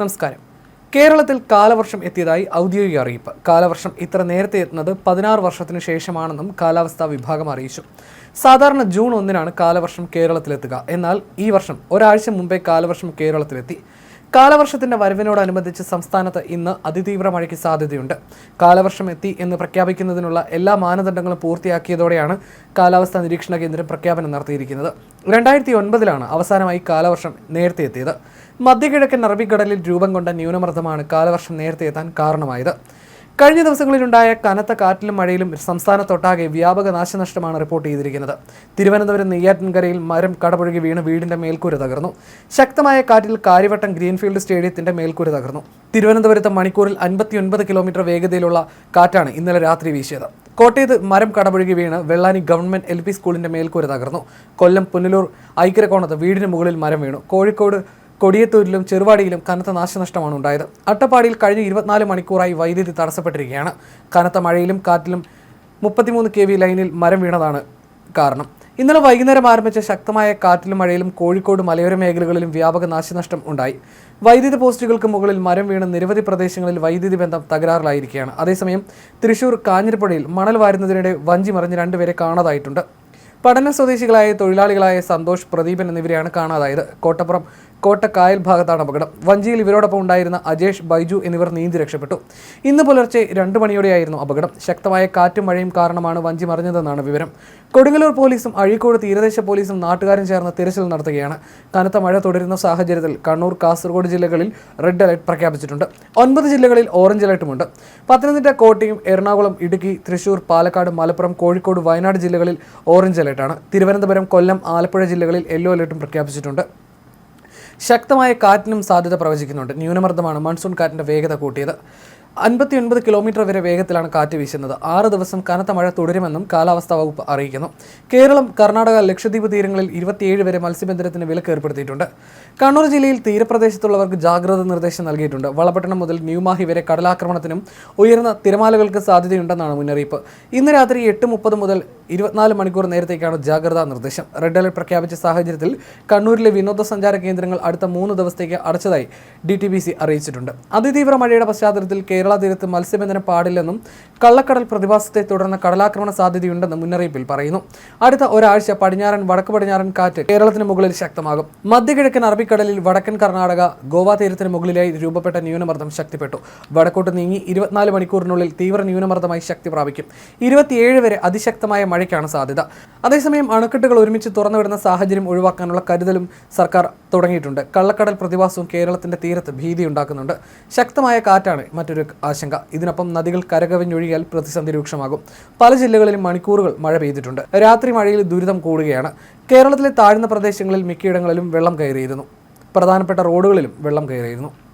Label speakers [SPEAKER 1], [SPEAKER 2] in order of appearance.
[SPEAKER 1] നമസ്കാരം. കേരളത്തിൽ കാലവർഷം എത്തിയതായി ഔദ്യോഗിക അറിയിപ്പ്. കാലവർഷം ഇത്ര നേരത്തെ എത്തുന്നത് പതിനാറ് വർഷത്തിനു ശേഷമാണെന്നും കാലാവസ്ഥാ വിഭാഗം അറിയിച്ചു. സാധാരണ ജൂൺ ഒന്നിനാണ് കാലവർഷം കേരളത്തിലെത്തുക. എന്നാൽ ഈ വർഷം ഒരാഴ്ച മുമ്പേ കാലവർഷം കേരളത്തിലെത്തി. കാലവർഷത്തിന്റെ വരവിനോടനുബന്ധിച്ച് സംസ്ഥാനത്ത് ഇന്ന് അതിതീവ്ര മഴയ്ക്ക് സാധ്യതയുണ്ട്. കാലവർഷം എത്തി എന്ന് പ്രഖ്യാപിക്കുന്നതിനുള്ള എല്ലാ മാനദണ്ഡങ്ങളും പൂർത്തിയാക്കിയതോടെയാണ് കാലാവസ്ഥാ നിരീക്ഷണ കേന്ദ്രം പ്രഖ്യാപനം നടത്തിയിരിക്കുന്നത്. രണ്ടായിരത്തി ഒൻപതിലാണ് അവസാനമായി കാലവർഷം നേരത്തെ എത്തിയത്. മധ്യകിഴക്കൻ അറബിക്കടലിൽ രൂപം കൊണ്ട ന്യൂനമർദ്ദമാണ് കാലവർഷം നേരത്തെ എത്താൻ കാരണമായത്. കഴിഞ്ഞ ദിവസങ്ങളിലുണ്ടായ കനത്ത കാറ്റിലും മഴയിലും സംസ്ഥാനത്തൊട്ടാകെ വ്യാപക നാശനഷ്ടമാണ് റിപ്പോർട്ട് ചെയ്തിരിക്കുന്നത്. തിരുവനന്തപുരം നെയ്യാറ്റിൻകരയിൽ മരം കടപുഴകി വീണ് വീടിന്റെ മേൽക്കൂര തകർന്നു. ശക്തമായ കാറ്റിൽ കാര്യവട്ടം ഗ്രീൻഫീൽഡ് സ്റ്റേഡിയത്തിന്റെ മേൽക്കൂര തകർന്നു. തിരുവനന്തപുരത്ത് മണിക്കൂറിൽ അൻപത്തിയൊൻപത് കിലോമീറ്റർ വേഗതയിലുള്ള കാറ്റാണ് ഇന്നലെ രാത്രി വീശിയത്. കോട്ടയത്ത് മരം കടപുഴകി വീണ് വെള്ളാനി ഗവൺമെന്റ് എൽ പി സ്കൂളിന്റെ മേൽക്കൂര തകർന്നു. കൊല്ലം പുനലൂർ ഐക്കരക്കോണത്ത് വീടിന് മുകളിൽ മരം വീണു. കോഴിക്കോട് കൊടിയത്തൂരിലും ചെറുവാടിയിലും കനത്ത നാശനഷ്ടമാണ് ഉണ്ടായത്. അട്ടപ്പാടിയിൽ കഴിഞ്ഞ ഇരുപത്തിനാല് മണിക്കൂറായി വൈദ്യുതി തടസ്സപ്പെട്ടിരിക്കുകയാണ്. കനത്ത മഴയിലും കാറ്റിലും മുപ്പത്തിമൂന്ന് കെ വി ലൈനിൽ മരം വീണതാണ് കാരണം. ഇന്നലെ വൈകുന്നേരം ആരംഭിച്ച ശക്തമായ കാറ്റിലും മഴയിലും കോഴിക്കോട് മലയോര മേഖലകളിലും വ്യാപക നാശനഷ്ടം ഉണ്ടായി. വൈദ്യുതി പോസ്റ്റുകൾക്ക് മുകളിൽ മരം വീണ് നിരവധി പ്രദേശങ്ങളിൽ വൈദ്യുതി ബന്ധം തകരാറിലായിരിക്കുകയാണ്. അതേസമയം തൃശൂർ കാഞ്ഞിരപ്പുഴയിൽ മണൽ വാരുന്നതിനിടെ വഞ്ചി മറിഞ്ഞ് രണ്ടുപേരെ കാണാതായിട്ടുണ്ട്. പഠന സ്വദേശികളായ തൊഴിലാളികളായ സന്തോഷ് പ്രദീപൻ എന്നിവരെയാണ് കാണാതായത്. കോട്ടപ്പുറം കോട്ടക്കായൽ ഭാഗത്താണ് അപകടം. വഞ്ചിയിൽ ഇവരോടൊപ്പം ഉണ്ടായിരുന്ന അജേഷ് ബൈജു എന്നിവർ നീന്തി രക്ഷപ്പെട്ടു. ഇന്ന് പുലർച്ചെ രണ്ട് മണിയോടെയായിരുന്നു അപകടം. ശക്തമായ കാറ്റും മഴയും കാരണമാണ് വഞ്ചി മറിഞ്ഞതെന്നാണ് വിവരം. കൊടുങ്ങല്ലൂർ പോലീസും അഴീക്കോട് തീരദേശ പോലീസും നാട്ടുകാരും ചേർന്ന് തിരച്ചിൽ നടത്തുകയാണ്. കനത്ത മഴ തുടരുന്ന സാഹചര്യത്തിൽ കണ്ണൂർ കാസർഗോഡ് ജില്ലകളിൽ റെഡ് അലർട്ട് പ്രഖ്യാപിച്ചിട്ടുണ്ട്. ഒൻപത് ജില്ലകളിൽ ഓറഞ്ച് അലർട്ടുമുണ്ട് പത്തനംതിട്ട കോട്ടയം എറണാകുളം ഇടുക്കി തൃശൂർ പാലക്കാട് മലപ്പുറം കോഴിക്കോട് വയനാട് ജില്ലകളിൽ ഓറഞ്ച് അലർട്ടാണ്. തിരുവനന്തപുരം കൊല്ലം ആലപ്പുഴ ജില്ലകളിൽ യെല്ലോ അലർട്ടും പ്രഖ്യാപിച്ചിട്ടുണ്ട്. ശക്തമായ കാറ്റിനും സാധ്യത പ്രവചിക്കുന്നുണ്ട്. ന്യൂനമർദ്ദമാണ് മൺസൂൺ കാറ്റിന്റെ വേഗത കൂട്ടിയത്. അൻപത്തിയൊൻപത് കിലോമീറ്റർ വരെ വേഗത്തിലാണ് കാറ്റ് വീശുന്നത്. ആറ് ദിവസം കനത്ത മഴ തുടരുമെന്നും കാലാവസ്ഥാ വകുപ്പ് അറിയിക്കുന്നു. കേരളം കർണാടക ലക്ഷദ്വീപ് തീരങ്ങളിൽ ഇരുപത്തിയേഴ് വരെ മത്സ്യബന്ധനത്തിന് വിലക്ക് ഏർപ്പെടുത്തിയിട്ടുണ്ട്. കണ്ണൂർ ജില്ലയിൽ തീരപ്രദേശത്തുള്ളവർക്ക് ജാഗ്രത നിർദ്ദേശം നൽകിയിട്ടുണ്ട്. വളപട്ടണം മുതൽ ന്യൂമാഹി വരെ കടലാക്രമണത്തിനും ഉയർന്ന തിരമാലകൾക്ക് സാധ്യതയുണ്ടെന്നാണ് മുന്നറിയിപ്പ്. ഇന്ന് രാത്രി എട്ട് മുപ്പത് മുതൽ ഇരുപത്തിനാല് മണിക്കൂർ നേരത്തേക്കാണ് ജാഗ്രതാ നിർദ്ദേശം. റെഡ് അലർട്ട് പ്രഖ്യാപിച്ച സാഹചര്യത്തിൽ കണ്ണൂരിലെ വിനോദസഞ്ചാര കേന്ദ്രങ്ങൾ അടുത്ത മൂന്ന് ദിവസത്തേക്ക് അടച്ചതായി ഡി അറിയിച്ചിട്ടുണ്ട്. അതിതീവ്ര മഴയുടെ പശ്ചാത്തലത്തിൽ കേരള തീരത്ത് മത്സ്യബന്ധനം പാടില്ലെന്നും കള്ളക്കടൽ പ്രതിഭാസത്തെ തുടർന്ന് കടലാക്രമണ സാധ്യതയുണ്ടെന്നും മുന്നറിയിപ്പിൽ പറയുന്നു. അടുത്ത ഒരാഴ്ച പടിഞ്ഞാറൻ വടക്ക് പടിഞ്ഞാറൻ കാറ്റ് കേരളത്തിന് മുകളിൽ ശക്തമാകും. മധ്യകിഴക്കൻ അറബിക്കടലിൽ വടക്കൻ കർണാടക ഗോവ തീരത്തിന് മുകളിലായി രൂപപ്പെട്ട ന്യൂനമർദ്ദം ശക്തിപ്പെട്ടു. വടക്കോട്ട് നീങ്ങി ഇരുപത്തിനാല് മണിക്കൂറിനുള്ളിൽ തീവ്ര ന്യൂനമർദ്ദമായി ശക്തി പ്രാപിക്കും. ഇരുപത്തിയേഴ് വരെ അതിശക്തമായ മഴയ്ക്കാണ് സാധ്യത. അതേസമയം അണക്കെട്ടുകൾ ഒരുമിച്ച് തുറന്നുവിടുന്ന സാഹചര്യം ഒഴിവാക്കാനുള്ള കരുതലും സർക്കാർ തുടങ്ങിയിട്ടുണ്ട്. കള്ളക്കടൽ പ്രതിഭാസവും കേരളത്തിന്റെ തീരത്ത് ഭീതിയുണ്ടാക്കുന്നുണ്ട് ശക്തമായ കാറ്റാണ് മറ്റൊരു ആശങ്ക. ഇതിനൊപ്പം നദികൾ കരകവിഞ്ഞൊഴുകിയാൽ പ്രതിസന്ധി രൂക്ഷമാകും. പല ജില്ലകളിലും മണിക്കൂറുകൾ മഴ പെയ്തിട്ടുണ്ട്. രാത്രി മഴയിൽ ദുരിതം കൂടുകയാണ്. കേരളത്തിലെ താഴ്ന്ന പ്രദേശങ്ങളിൽ മിക്കയിടങ്ങളിലും വെള്ളം കയറിയിരുന്നു. പ്രധാനപ്പെട്ട റോഡുകളിലും വെള്ളം കയറിയിരുന്നു.